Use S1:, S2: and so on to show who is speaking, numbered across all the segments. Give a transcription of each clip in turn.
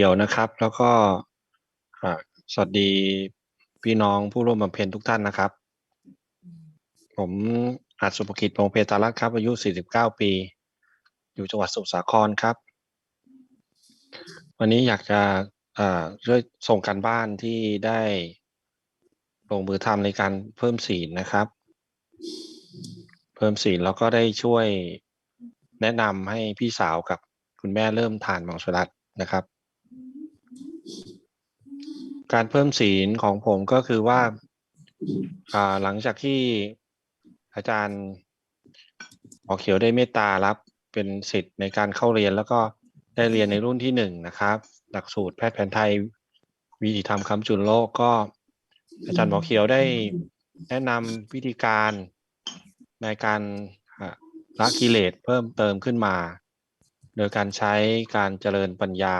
S1: เดี๋ยวนะครับ แล้วก็สวัสดีพี่น้องผู้ร่วมบำเพ็ญทุกท่านนะครับ ผมอาจสุภกิจพงเพตารัตน์ครับอายุ 49 ปี อยู่จังหวัดสมุทรสาครครับ วันนี้อยากจะช่วยส่งการบ้านที่ได้ลงมือทำในการเพิ่มศีลนะครับ เพิ่มศีลแล้วก็ได้ช่วยแนะนำให้พี่สาวกับคุณแม่เริ่มทานมังสวิรัตนะครับ การเพิ่มศีลของผมก็คือว่าอ่าหลังจากที่อาจารย์หมอเขียวได้เมตตารับเป็นสิทธิ์ในการเข้าเรียนแล้วก็ได้เรียนในรุ่นที่หนึ่งนะครับ หลักสูตรแพทย์แผนไทยวิถีธรรมคำจุนโลกก็ อาจารย์หมอเขียวได้แนะนำวิธีการในการละกิเลสเพิ่มเติมขึ้นมา โดยการใช้การเจริญปัญญา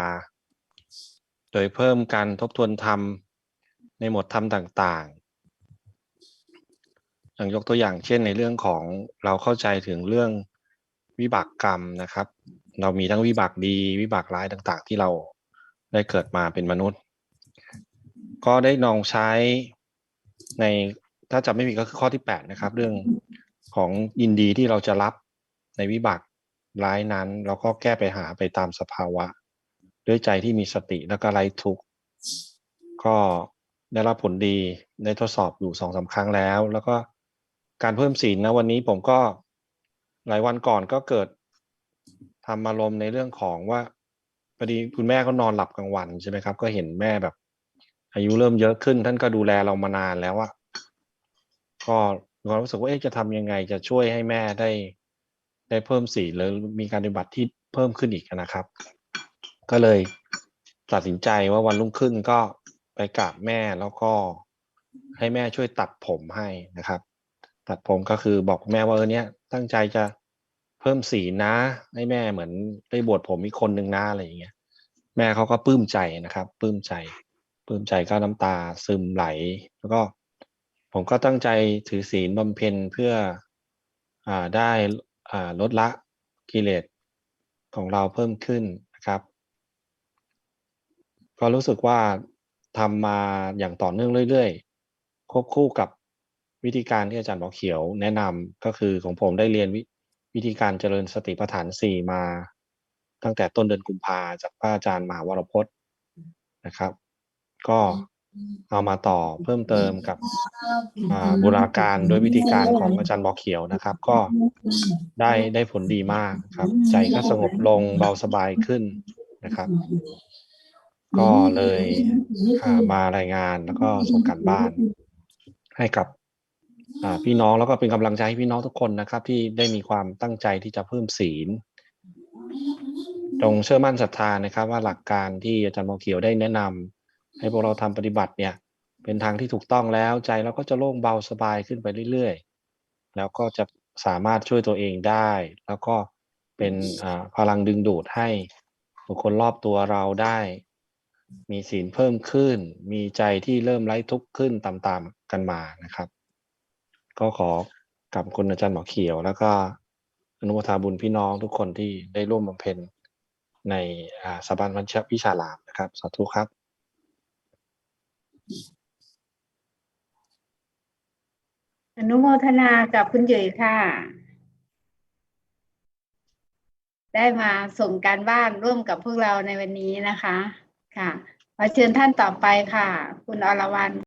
S1: โดยเพิ่มการทบทวนธรรมในหมวดธรรมต่างๆ อย่างยกตัวอย่างเช่นในเรื่องของเราเข้าใจถึงเรื่องวิบากกรรมนะครับ เรามีทั้งวิบากดีวิบากร้ายต่างๆ ที่เราได้เกิดมาเป็นมนุษย์ ก็ได้ลองใช้ในถ้าจำไม่ผิดก็คือข้อที่แปดนะครับ เรื่องของยินดีที่เราจะรับในวิบากร้ายนั้น เราก็แก้ไปหาไปตามสภาวะ ด้วยใจที่มีสติแล้วก็ไร้ทุกข์ก็ได้รับผลดีได้ทดสอบอยู่สองสาครั้งแล้ว แล้วก็การเพิ่มศีลนะวันนี้ผมก็หลายวันก่อนก็เกิดทำอารมณ์ในเรื่องของว่าพอดีคุณแม่ก็นอนหลับกลางวันใช่ไหมครับ ก็เห็นแม่แบบ อายุเริ่มเยอะขึ้น ท่านก็ดูแลเรามานานแล้วอะก็มีความรู้สึกว่าเอ๊ะจะทำยังไงจะช่วยให้แม่ได้ ได้เพิ่มศีลหรือมีการปฏิบัติที่เพิ่มขึ้นอีกนะครับ ก็เลยตัดสินใจว่าวันรุ่งขึ้นก็ไปกราบแม่แล้วก็ให้แม่ช่วยตัดผมให้นะครับ ตัดผมก็คือบอกแม่ว่าเออเนี้ยตั้งใจจะเพิ่มสีลนะ ให้แม่เหมือนได้บวชผมอีกคนหนึ่งนะอะไรอย่างเงี้ย แม่เขาก็ปลื้มใจนะครับปลื้มใจปลื้มใจก็น้ำตาซึมไหล แล้วก็ผมก็ตั้งใจถือศีลบำเพ็ญเพื่ออ่าได้อ่าลดละกิเลสของเราเพิ่มขึ้นนะครับ ก็รู้สึกว่าทำมาอย่างต่อเนื่องเรื่อยๆ ควบคู่กับวิธีการที่อาจารย์หมอเขียวแนะนำก็คือของผมได้เรียนววิธีการเจริญสติปัฏฐานสี่มา ตั้งแต่ต้นเดือนกุมภาจากพระอาจารย์มหาวรพจน์นะครับ ก็เอามาต่อเพิ่มเติมกับบูราการด้วยวิธีการของอาจารย์หมอเขียวนะครับ ก็ได้ได้ผลดีมากครับ ใจก็สงบลงเบาสบายขึ้นนะครับ ก็เลยมารายงานแล้วก็ส่งการบ้านให้กับพี่น้องแล้วก็เป็นกำลังใจให้พี่น้องทุกคนนะครับ ที่ได้มีความตั้งใจที่จะเพิ่มศีลจงเชื่อมั่นศรัทธานะครับ ว่าหลักการที่อาจารย์หมอเขียวได้แนะนำให้พวกเราทำปฏิบัติเนี่ย เป็นทางที่ถูกต้องแล้วใจเราก็จะโล่งเบาสบายขึ้นไปเรื่อยๆ แล้วก็จะสามารถช่วยตัวเองได้ แล้วก็เป็นพลังดึงดูดให้บุคคลรอบตัวเราได้ มีศีลเพิ่มขึ้น มีใจที่เริ่มไร้ทุกข์ขึ้นตามๆกันมานะครับ ก็ขอกลับคุณอาจารย์หมอเขียว แล้วก็อนุโมทนาบุญพี่น้องทุกคนที่ได้ร่วมบำเพ็ญในสถาบันวัชวิชาลามนะครับ สาธุครับ
S2: อนุโมทนากับคุณหยุยค่ะ ได้มาส่งการบ้านร่วมกับพวกเราในวันนี้นะคะ ค่ะขอเชิญท่านต่อไปค่ะ คุณอรวรรณ